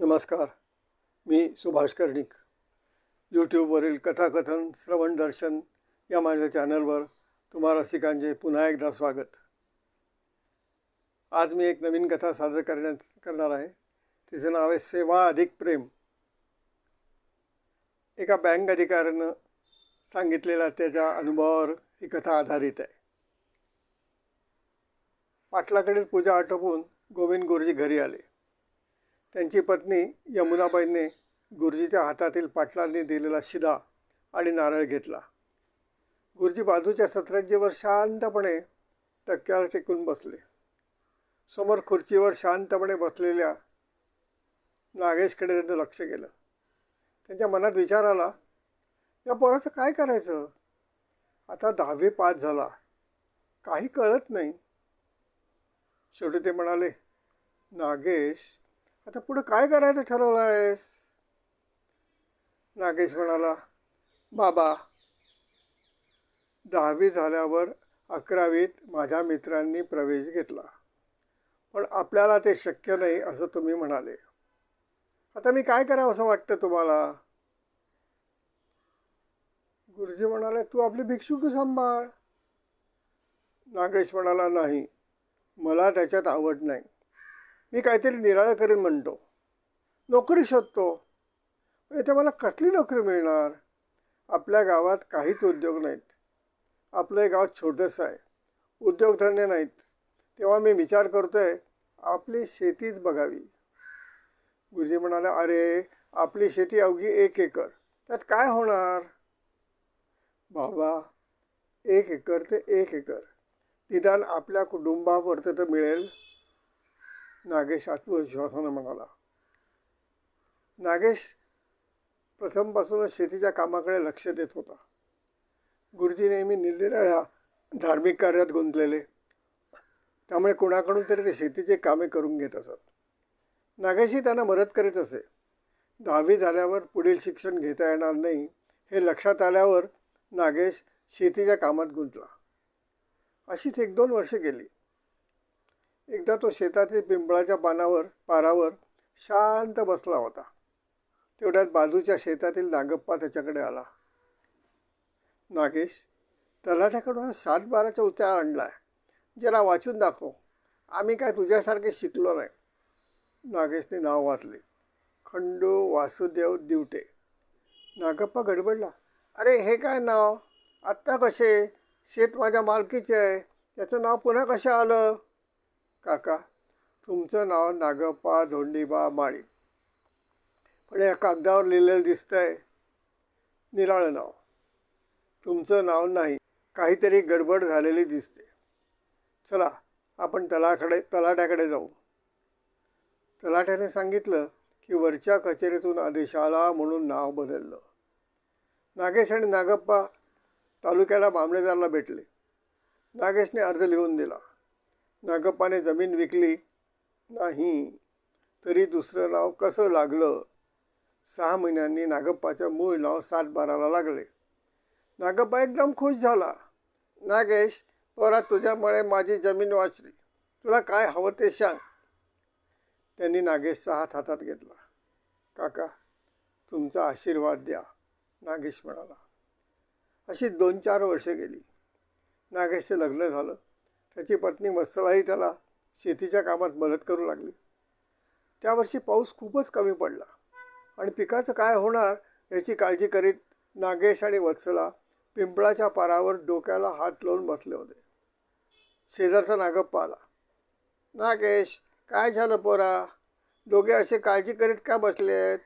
नमस्कार. मी सुभाष कर्णिक. यूट्यूबवरील कथाकथन श्रवण दर्शन या माझ्या चॅनलवर तुम्हा रसिकांचे पुन्हा एकदा स्वागत. आज मी एक नवीन कथा सादर करण्यात करणार आहे. तिचं नाव आहे सेवा अधिक प्रेम. एका बँक अधिकाऱ्यानं सांगितलेला त्याच्या अनुभवावर ही कथा आधारित आहे. पाटलाकडील पूजा आटोपून गोविंद गुरुजी घरी आले. त्यांची पत्नी यमुनाबाईंनी गुरुजीच्या हातातील पाटलांनी दिलेला शिदा आणि नारळ घेतला. गुरुजी बाजूच्या सतरंजीवर शांतपणे टक्क्यावर टेकून बसले. समोर खुर्चीवर शांतपणे बसलेल्या नागेशकडे त्यांचं लक्ष गेलं. त्यांच्या मनात विचार आला या पोराचं काय करायचं? आता दहावी पास झाला. काही कळत नाही. शेवटी ते म्हणाले नागेश आता पुढं काय करायचं ठरवलं आहेस नागेश म्हणाला बाबा दहावी झाल्यावर अकरावीत माझ्या मित्रांनी प्रवेश घेतला. पण आपल्याला ते शक्य नाही असं तुम्ही म्हणाले. आता मी काय करावं असं वाटतं तुम्हाला? गुरुजी म्हणाले तू आपली भिक्षुक सांभाळ. नागेश म्हणाला नाही मला त्याच्यात आवड नाही. मी काहीतरी निराळं करीन म्हणतो. नोकरी शोधतो. येथे मला कसली नोकरी मिळणार? आपल्या गावात काहीच उद्योग नाहीत. आपलं हे गाव छोटंसं आहे. उद्योगधंदे नाहीत. तेव्हा मी विचार करतो आहे आपली शेतीच बघावी. गुरुजी म्हणाले अरे आपली शेती अवघी एक एकर. त्यात काय होणार? बाबा एक एकर ते एक एकर. निदान आपल्या कुटुंबापुरतं तर मिळेल. नागेश आत्मविश्वासानं म्हणाला. नागेश प्रथमपासूनच शेतीच्या कामाकडे लक्ष देत होता. गुरुजी नेहमी निरनिराळ्या धार्मिक कार्यात गुंतलेले. त्यामुळे कोणाकडून तरी ते शेतीचे कामे करून घेत असत. नागेशही त्यांना मदत करीत असे. दहावी झाल्यावर पुढील शिक्षण घेता येणार नाही हे लक्षात आल्यावर नागेश शेतीच्या कामात गुंतला. अशीच एक दोन वर्षे गेली. एकदा तो शेतातील पिंपळाच्या पानावर पारावर शांत बसला होता. तेवढ्यात बाजूच्या शेतातील नागप्पा त्याच्याकडे आला. नागेश तलाठ्याकडून सात बाराचा उतार आणला आहे जरा वाचून दाखव. आम्ही काय तुझ्यासारखे शिकलो नाही. नागेशने नाव वाचले. खंडू वासुदेव दिवटे. नागप्पा गडबडला. अरे हे काय नाव? आत्ता कसे? शेत माझ्या मालकीचे आहे. त्याचं नाव पुन्हा कसं आलं? काका तुमचं नाव नागप्पा धोंडीबा माळी. पण या कागदावर लिहिलेलं दिसतंय निराळं नाव. तुमचं नाव नाही काहीतरी गडबड झालेली दिसते. चला आपण तलाकडे तलाट्याकडे जाऊ. तलाट्याने सांगितलं की वरच्या कचेरीतून आदेश आला म्हणून नाव बदललं. नागेश आणि नागप्पा तालुक्याला मामलेदारला भेटले. नागेशने अर्ज लिहून दिला. नागप्पाने जमीन विकली नाही तरी दुसरं नाव कसं लागलं? सहा महिन्यांनी नागप्पाचं मूळ नाव सात बाराला लागले. नागप्पा एकदम खुश झाला. नागेश परत तुझ्यामुळे माझी जमीन वाचली. तुला काय हवं ते सांग. त्यांनी नागेशचा हात हातात घेतला. काका तुमचा आशीर्वाद द्या नागेश म्हणाला. अशी दोन चार वर्षे गेली. नागेशचं लग्न झालं. त्याची पत्नी वत्सलाही त्याला शेतीच्या कामात मदत करू लागली. त्यावर्षी पाऊस खूपच कमी पडला. आणि पिकाचं काय होणार याची काळजी करीत नागेश आणि वत्सला पिंपळाच्या पारावर डोक्याला हात लावून बसले होते. शेजारचा नागप्पा आला. नागेश काय झालं पोरा? दोघे असे काळजी करीत का बसलेत?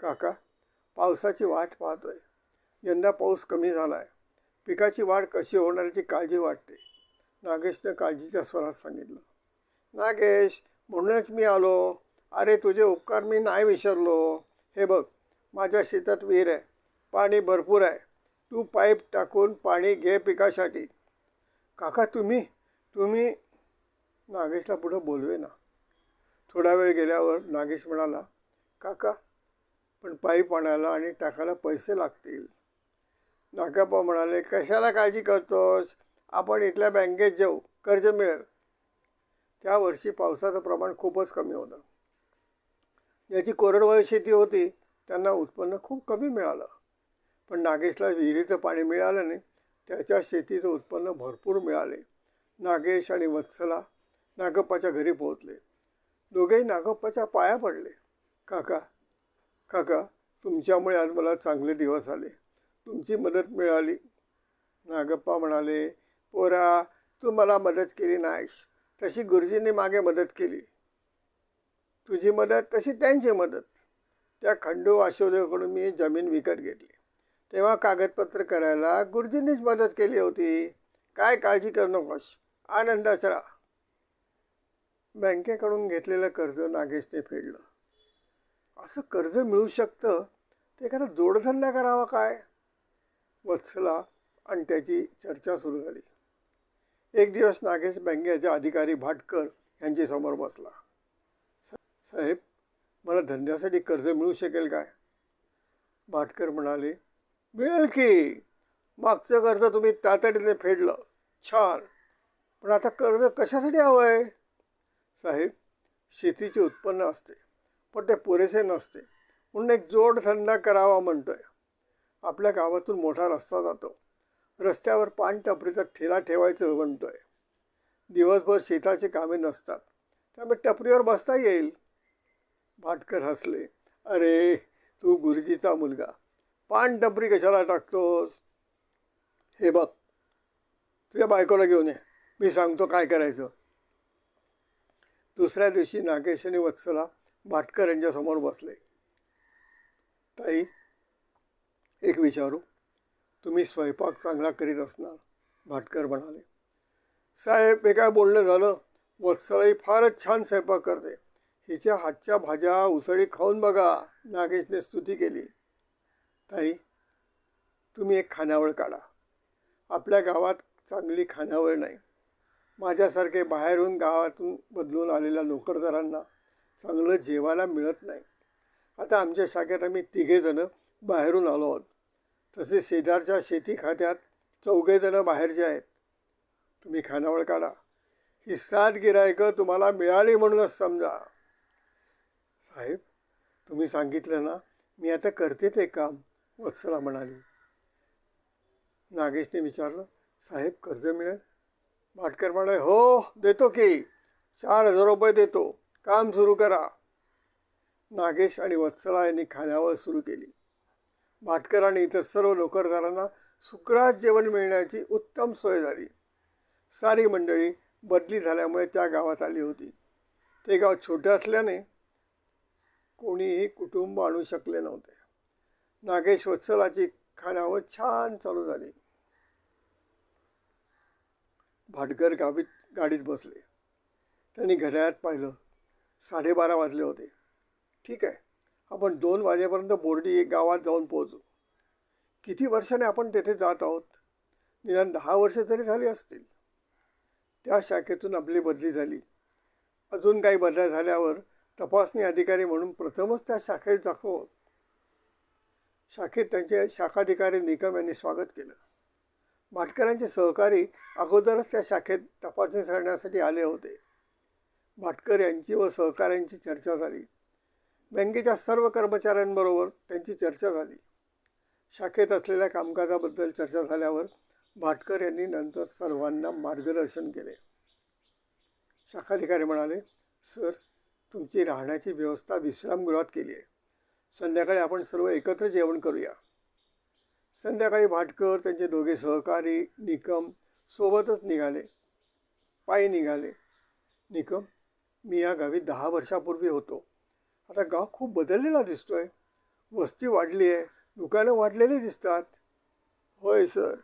काका पावसाची वाट पाहतोय. यंदा पाऊस कमी झाला आहे पिकाची वाढ कशी होणार याची काळजी वाटते. नागेशनं काळजीच्या स्वरात सांगितलं नागेश म्हणूनच मी आलो. अरे तुझे उपकार मी नाही विसरलो. हे बघ माझ्या शेतात विहीर आहे. पाणी भरपूर आहे. तू पाईप टाकून पाणी घे पिकासाठी. काका तुम्ही तुम्ही नागेशला पुढं बोलवे ना थोडा वेळ गेल्यावर नागेश म्हणाला काका पण पाईप आणायला आणि टाकायला पैसे लागतील. नागाप्पा म्हणाले कशाला काळजी करतोस? आपण इथल्या बँकेत जाऊ कर्ज मिळेल. त्या वर्षी पावसाचं प्रमाण खूपच कमी होतं. ज्याची कोरडवाहू शेती होती त्यांना उत्पन्न खूप कमी मिळालं. पण नागेशला विहिरीचं पाणी मिळाल्याने त्याच्या शेतीचं उत्पन्न भरपूर मिळाले. नागेश आणि वत्सला नागप्पाच्या घरी पोहोचले. दोघेही नागप्पाच्या पाया पडले. काका काका तुमच्यामुळे आज मला चांगले दिवस आले. तुमची मदत मिळाली. नागप्पा म्हणाले पोरा तू मला मदत केली नाहीस. तशी गुरुजींनी मागे मदत केली. तुझी मदत तशी त्यांची मदत. त्या खंडू वासुदेवकडून मी जमीन विकत घेतली. तेव्हा कागदपत्र करायला गुरुजींनीच मदत केली होती. काय काळजी करू नकोस. आनंदाच राहा. बँकेकडून घेतलेलं कर्ज नागेशने फेडलं. असं कर्ज मिळू शकतं? ते एखादा जोडधंदा करावा काय? वत्सला आणि त्याची चर्चा सुरू झाली. एक दिवस नागेश बँकेचा अधिकारी भाटकर यांच्यासमोर बसला. साहेब मला धंद्यासाठी कर्ज मिळू शकेल काय? भाटकर म्हणाले मिळेल की. मागचं कर्ज तुम्ही तातडीने फेडलं. छान. पण आता कर्ज कशासाठी हवं आहे साहेब शेतीचे उत्पन्न असते पण ते पुरेसे नसते. म्हणून एक जोडधंदा करावा म्हणतोय. आपल्या गावातून मोठा रस्ता जातो. रस्त्यावर पान टपरीचा ठेला ठेवायचं म्हणतोय. दिवसभर शेताची कामे नसतात. त्यामुळे टपरीवर बसता येईल. भाटकर हसले. अरे तू गुरुजीचा मुलगा. पान टपरी कशाला टाकतोस? हे बघ तुझ्या बायकोला घेऊन ये. मी सांगतो काय करायचं. दुसऱ्या दिवशी नागेश आणि वत्सला भाटकर यांच्यासमोर बसले. ताई एक विचारू? तुम्ही स्वयंपाक चांगला करीत असणार. भाटकर म्हणाले. साहेब हे काय बोलणं झालं? वत्सलाही फारच छान स्वयंपाक करते. हिच्या हातच्या भाज्या उसळी खाऊन बघा. नागेशने स्तुती केली. ताई तुम्ही एक खानावळ काढा. आपल्या गावात चांगली खानावळ नाही. माझ्यासारखे बाहेरून गावातून बदलून आलेल्या नोकरदारांना चांगलं जेवायला मिळत नाही. आता आमच्या शाखेत आम्ही तिघेजणं बाहेरून आलो आहोत. तसे शेजारच्या शेती खात्यात चौघेजणं बाहेरचे आहेत. तुम्ही खानावळ काढा. ही सात गिरायकं तुम्हाला मिळाली म्हणूनच समजा. साहेब तुम्ही सांगितलं ना मी आता करते ते काम वत्सला म्हणाली. नागेशने विचारलं साहेब कर्ज मिळेल? भाटकर म्हणाले हो देतो की. चार हजार रुपये देतो. काम सुरू करा. नागेश आणि वत्सला यांनी खाण्यावर सुरू केली. भाटकर आणि इतर सर्व नोकरदारांना सुक्रास जेवण मिळण्याची उत्तम सोय झाली. सारी मंडळी बदली झाल्यामुळे त्या गावात आली होती. ते गाव छोटे असल्याने कोणीही कुटुंब आणू शकले नव्हते. नागेश वत्सलाची खाण्यावर छान चालू झाली. भाटकर गावीत गाडीत बसले. त्यांनी घड्याळात पाहिलं. साडेबारा वाजले होते. ठीक आहे. आपण दोन वाजेपर्यंत बोर्डी गावात जाऊन पोहोचू. किती वर्षाने आपण तेथे जात आहोत? निदान दहा वर्ष तरी झाली असतील. त्या शाखेतून आपली बदली झाली. अजून काही बदल्या झाल्यावर तपासणी अधिकारी म्हणून प्रथमच त्या शाखेत दाखवत शाखेत त्यांचे शाखाधिकारी निकम यांनी स्वागत केलं. भाटकरांचे सहकारी अगोदरच त्या शाखेत तपासणी करण्यासाठी आले होते. भाटकर यांची व सहकाऱ्यांची चर्चा झाली. बँकेच्या सर्व कर्मचाऱ्यांबरोबर त्यांची चर्चा झाली. शाखेत असलेल्या कामकाजाबद्दल चर्चा झाल्यावर भाटकर यांनी नंतर सर्वांना मार्गदर्शन केले. शाखाधिकारी म्हणाले सर तुमची राहण्याची व्यवस्था विश्रामगृहात केली आहे. संध्याकाळी आपण सर्व एकत्र जेवण करूया. संध्याकाळी भाटकर त्यांचे दोघे सहकारी निकम सोबतच निघाले. पायी निघाले. निकम मी या गावी दहा वर्षापूर्वी होतो. आता गाव खूप बदललेला दिसतोय. वस्ती वाढली आहे दुकानं वाढलेली दिसतात. होय सर.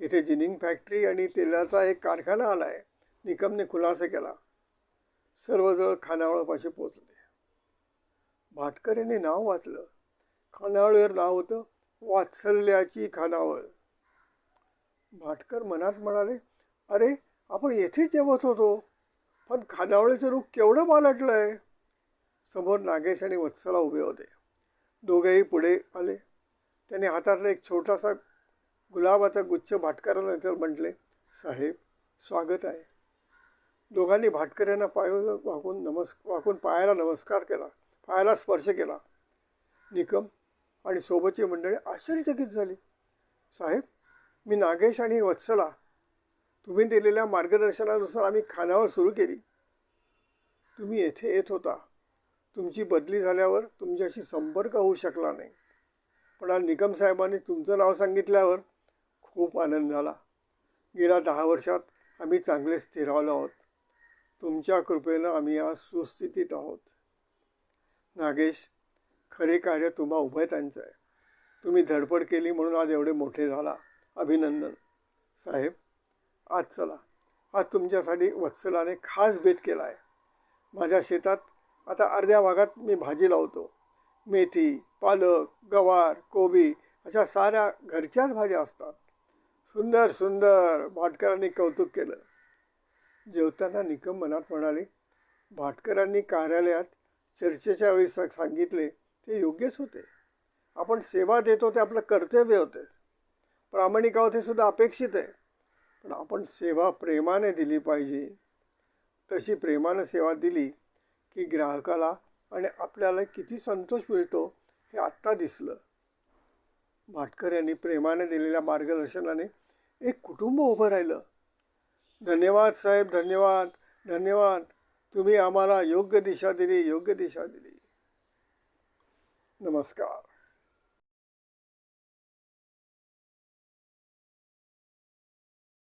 इथे जिनिंग फॅक्टरी आणि तेलाचा एक कारखाना आला आहे निकमने खुलासा केला. सर्वजण खानावळपाशी पोचले भाटकर यांनी नाव वाचलं. खानावळीवर नाव होतं वात्सल्याची खानावळ. भाटकर मनात म्हणाले अरे आपण येथे जेवत होतो. पण खानावळीचं रूप केवढं बालटलं आहे समोर नागेश आणि वत्सला उभे होते. दोघेही पुढे आले. त्याने हातातला एक छोटासा गुलाबाचा गुच्छ भाटकरानंतर म्हटले साहेब स्वागत आहे. दोघांनी भाटकऱ्यांना पाय वाकून नमस् वाकून पायाला नमस्कार केला पायाला स्पर्श केला. निकम आणि सोबतची मंडळी आश्चर्यचकित झाली. साहेब मी नागेश आणि वत्सला. तुम्ही दिलेल्या मार्गदर्शनानुसार आम्ही खानावर सुरू केली. तुम्ही येथे येत होता. तुमची बदली झाल्यावर तुमच्याशी संपर्क होऊ शकला नाही. पण आज निकम साहेबांनी तुमचं नाव सांगितल्यावर खूप आनंद झाला. गेल्या दहा वर्षात आम्ही चांगले स्थिरावलो आहोत. तुमच्या कृपेनं आम्ही आज सुस्थितीत आहोत. नागेश खरे कार्य तुम्हा उभयतांचं आहे. तुम्ही धडपड केली म्हणून आज एवढे मोठे झाला. अभिनंदन. साहेब आज चला. आज तुमच्यासाठी वत्सलाने खास भेद केला आहे. माझ्या शेतात आता अर्ध्या भागात मी भाजी लावतो. मेथी पालक गवार कोबी अशा साऱ्या घरच्याच भाज्या असतात. सुंदर सुंदर भाटकरांनी कौतुक केलं. जेवताना निकम मनात म्हणाले भाटकरांनी कार्यालयात चर्चेच्या वेळी स सांगितले ते योग्यच होते. आपण सेवा देतो ते आपलं कर्तव्य होते. प्रामाणिक आहोत हे सुद्धा अपेक्षित आहे. पण आपण सेवा प्रेमाने दिली पाहिजे. तशी प्रेमानं सेवा दिली की ग्राहकाला आणि आपल्याला किती संतोष मिळतो हे आत्ता दिसलं. भाटकर यांनी प्रेमाने दिलेल्या मार्गदर्शनाने एक कुटुंब उभं राहिलं. धन्यवाद साहेब धन्यवाद धन्यवाद. तुम्ही आम्हाला योग्य दिशा दिली योग्य दिशा दिली. नमस्कार.